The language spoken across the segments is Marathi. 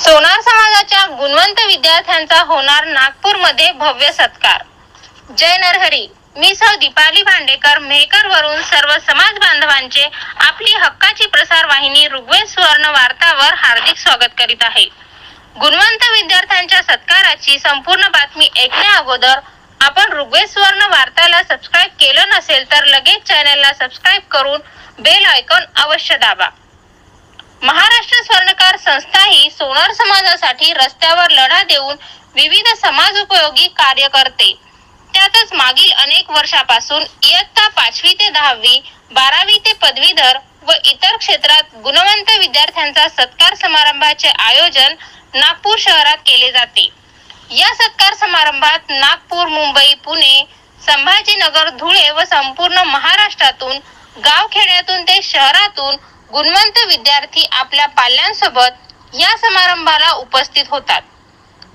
सोनार समाजाच्या गुणवंत विद्यार्थ्यांचा होणार नागपूरमध्ये भव्य सत्कार. जय नरहरी. मी सौ दीपाली भांडेकर मेहकर वरून सर्व समाज बांधवांचे आपली हक्काची प्रसार वाहिनी ऋग्वेद सुवर्ण वार्तावर हार्दिक स्वागत करीत आहे. गुणवंत विद्यार्थ्यांच्या सत्काराची संपूर्ण बातमी ऐकण्या अगोदर आपण ऋग्वेद सुवर्ण वार्ताला सबस्क्राईब केलं नसेल तर लगेच चॅनलला सबस्क्राईब करून बेल आयकॉन अवश्य दाबा. महाराष्ट्र स्वर्णकार संस्था ही सोनार समाजासाठी रस्त्यावर लढा देऊन विविध समाज उपयोगी कार्य करते. त्यातच मागील अनेक वर्षापासून इयत्ता पाचवी ते दहावी बारावी ते पदवीधर व इतर क्षेत्रात गुणवंत विद्यार्थ्यांचा सत्कार समारंभाचे आयोजन नागपूर शहरात केले जाते. या सत्कार समारंभात नागपूर मुंबई पुणे संभाजीनगर धुळे व संपूर्ण महाराष्ट्रातून गावखेड्यातून ते शहरातून गुणवंत विद्यार्थी आपल्या पाल्यांसोबत या समारंभाला उपस्थित होतात.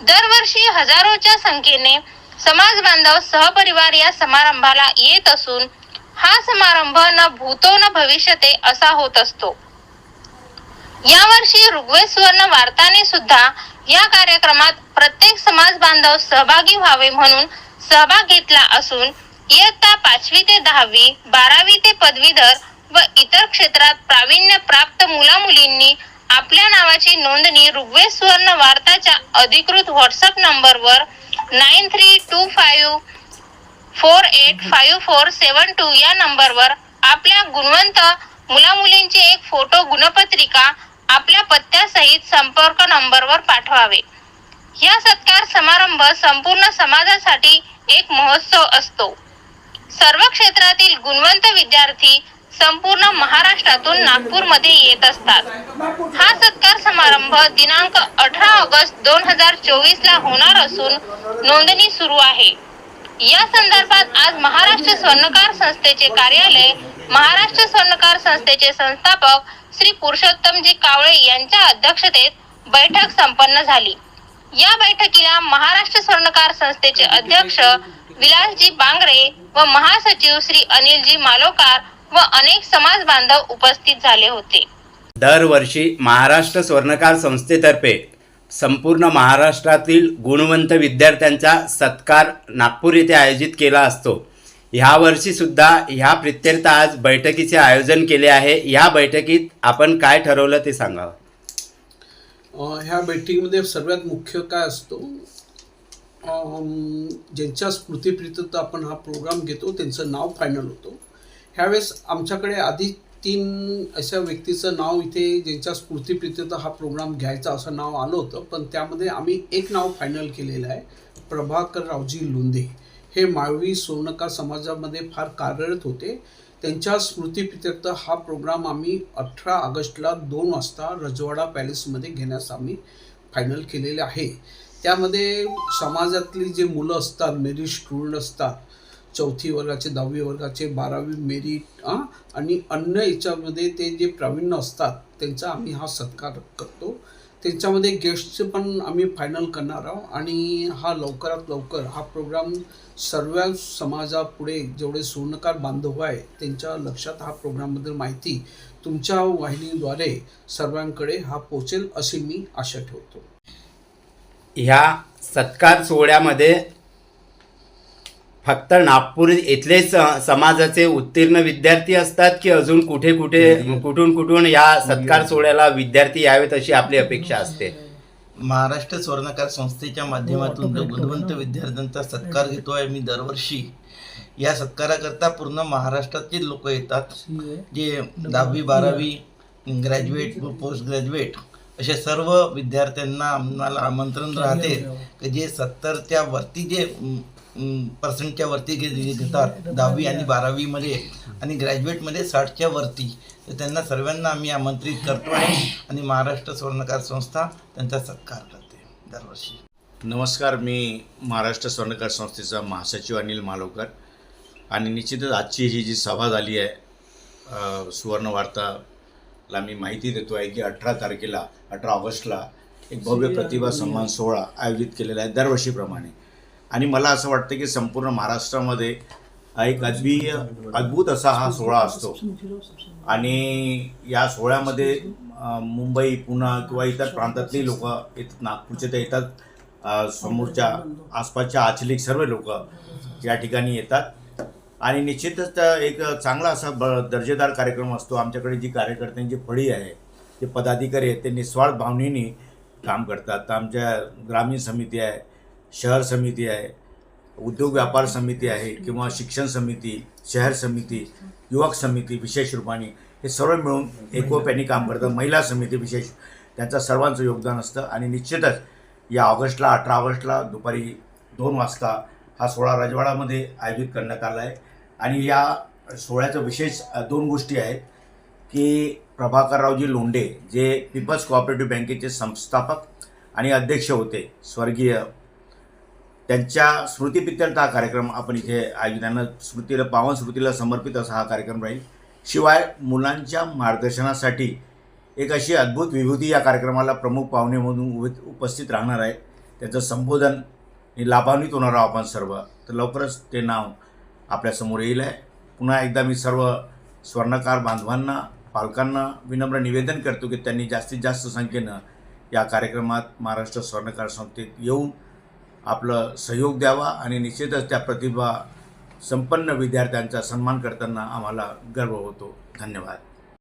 दरवर्षी हजारोच्या संख्येने समाज बांधव सहपरिवार या समारंभाला येत असून हा समारंभ न भूतो न भविष्यते असा होत असतो. यावर्षी ऋग्वेद सुवर्ण वार्ताने सुद्धा या कार्यक्रमात प्रत्येक समाज बांधव सहभागी व्हावे म्हणून सहभाग घेतला असून इयत्ता पाचवी ते दहावी बारावी ते पदवीधर व इतर क्षेत्रात प्रावीण्य प्राप्त मुला मुलींनी आपल्या नावाची नोंदणी ऋग्वेद सुवर्ण वार्ताच्या अधिकृत व्हॉट्सअप नंबरवर nine three two five four eight five four seven two या नंबरवर आपल्या गुणवंत मुलामुलींचे एक फोटो गुणपत्रिका आपल्या पत्त्यासहित संपर्क नंबरवर पाठवावे. या सत्कार समारंभ संपूर्ण समाजासाठी एक महोत्सव असतो. सर्व क्षेत्रातील गुणवंत विद्यार्थी संपूर्ण महाराष्ट्रातून नागपूरमध्ये येत असतात. हा सत्कार समारंभ दिनांक अठरा ऑगस्ट दोन हजार चोवीस ला होणार असून नोंदणी सुरू आहे. या संदर्भात आज महाराष्ट्र स्वर्णकार संस्थेचे कार्यालय महाराष्ट्र स्वर्णकार संस्थेचे संस्थापक श्री पुरुषोत्तमजी कावळे यांच्या अध्यक्षतेत बैठक संपन्न झाली. या बैठकीला महाराष्ट्र स्वर्णकार संस्थेचे अध्यक्ष विलासजी बांगरे व महासचिव श्री अनिलजी मालोकार व अनेक समाज बांधव उपस्थित झाले होते. दरवर्षी महाराष्ट्र स्वर्णकार संस्थेतर्फे संपूर्ण महाराष्ट्रातील गुणवंत विद्यार्थ्यांचा सत्कार नागपूर येथे आयोजित केला असतो. ह्या वर्षीसुद्धा ह्या प्रित्यर्थ आज बैठकीचे आयोजन केले आहे. ह्या बैठकीत आपण काय ठरवलं ते सांगावं ह्या बैठकीमध्ये सर्वात मुख्य काय असतो? ज्यांच्या स्मृतीप्रित्यर्थ आपण हा प्रोग्राम घेतो त्यांचं नाव फायनल होतं. ह्यावेळेस आमच्याकडे आधी तीन अशा व्यक्तीचं नाव इथे ज्यांच्या स्मृतीप्रित्यर्थ हा प्रोग्राम घ्यायचा असं नाव आलं होतं पण त्यामध्ये आम्ही एक नाव फायनल केलेलं आहे प्रभाकर रावजी लोंधे हे माळवी सोनका समाजामध्ये फार कार्यरत होते. त्यांच्या स्मृतीप्रित्यर्थ हा प्रोग्राम आम्ही अठरा ऑगस्टला दोन वाजता रजवाडा पॅलेसमध्ये घेण्यास आम्ही फायनल केलेले आहे. त्यामध्ये समाजातली जे मुलं असतात मेरिट स्टुडंट असतात चौथी वर्गाचे दहावी वर्गाचे बारावी मेरिट आणि अन्य याच्यामध्ये ते जे प्रावीण्य असतात त्यांचा आम्ही हा सत्कार करतो. त्यांच्यामध्ये गेस्टचे पण आम्ही फायनल करणार आहोत. आणि हा लवकरात लवकर हा प्रोग्राम सर्व समाजापुढे जेवढे सुवर्णकार बांधव आहे त्यांच्या लक्षात हा प्रोग्रामबद्दल माहिती तुमच्या वाहिनीद्वारे सर्वांकडे हा पोचेल अशी मी आशा ठेवतो. ह्या सत्कार सोहळ्यामध्ये फक्त नागपूर इथलेच समाजाचे उत्तीर्ण विद्यार्थी असतात की अजून कुठे कुठे कुठून कुठून या सत्कार सोहळ्याला विद्यार्थी यावेत अशी आपली अपेक्षा असते? महाराष्ट्र स्वर्णकार संस्थेच्या माध्यमातून जो गुणवंत विद्यार्थ्यांचा सत्कार घेतोय मी दरवर्षी. या सत्काराकरता पूर्ण महाराष्ट्रातील लोक येतात. जे दहावी बारावी ग्रॅज्युएट व पोस्ट ग्रॅज्युएट असे सर्व विद्यार्थ्यांना आम्हाला आमंत्रण राहते की जे सत्तरच्या वरती जे पर्सेंटच्या वरती घेतात. दहावी आणि बारावीमध्ये आणि ग्रॅज्युएटमध्ये साठच्या वरती. तर त्यांना सर्वांना आम्ही आमंत्रित करतो आहे आणि महाराष्ट्र स्वर्णकार संस्था त्यांचा सत्कार करते दरवर्षी. नमस्कार मी महाराष्ट्र स्वर्णकार संस्थेचा महासचिव अनिल मालवकर आणि निश्चितच आजची ही जी सभा झाली आहे सुवर्णवार्ताला सुवर्ण वार्ताला मी माहिती देतो आहे की अठरा तारखेला अठरा ऑगस्टला एक भव्य प्रतिभा सन्मान सोहळा आयोजित केलेला आहे दरवर्षीप्रमाणे. आणि मला असं वाटतं की संपूर्ण महाराष्ट्रामध्ये एक अद्वीय अद्भुत असा हा सोहळा असतो. आणि या सोहळ्यामध्ये मुंबई पुणा किंवा इतर प्रांतातली लोक येतात नागपूरचे तर येतात समोरच्या आसपासच्या आचलिक सर्व लोक या ठिकाणी येतात. आणि निश्चितच त्या एक चांगला असा ब दर्जेदार कार्यक्रम असतो. आमच्याकडे जी कार्यकर्त्यांची फळी आहे ते पदाधिकारी आहेत ते निस्वार्थ भावनेने काम करतात. तर आमच्या ग्रामीण समिती आहे शहर समिती आहे उद्योग व्यापार समिती आहे किंवा शिक्षण समिती शहर समिती युवक समिती विशेष रूपाने हे सर्व मिळून एकोप्याने काम करतं. महिला समिती विशेष त्यांचं सर्वांचं योगदान असतं आणि निश्चितच या ऑगस्टला अठरा ऑगस्टला दुपारी दोन वाजता हा सोहळा राजवाडामध्ये आयोजित करण्यात आला आहे. आणि या सोहळ्याचं विशेष दोन गोष्टी आहेत की प्रभाकररावजी लोंढे जे पीपल्स कोऑपरेटिव्ह बँकेचे संस्थापक आणि अध्यक्ष होते स्वर्गीय त्यांच्या स्मृतीपित्यर्थ हा कार्यक्रम आपण इथे आयोजनानं त्यांना स्मृतीला पावन स्मृतीला समर्पित असा हा कार्यक्रम राहील. शिवाय मुलांच्या मार्गदर्शनासाठी एक अशी अद्भुत विभूती या कार्यक्रमाला प्रमुख पाहुणे म्हणून उपस्थित राहणार आहे त्याचं संबोधन लाभान्वित होणार आहोत आपण सर्व. तर लवकरच ते नाव आपल्यासमोर येईल आहे. पुन्हा एकदा मी सर्व स्वर्णकार बांधवांना पालकांना विनम्र निवेदन करतो की त्यांनी जास्तीत जास्त संख्येनं या कार्यक्रमात महाराष्ट्र स्वर्णकार संस्थेत येऊन आपलं सहयोग द्यावा आणि निश्चितच त्या प्रतिभा संपन्न विद्यार्थ्यांचा सन्मान करताना आम्हाला गर्व होतो. धन्यवाद.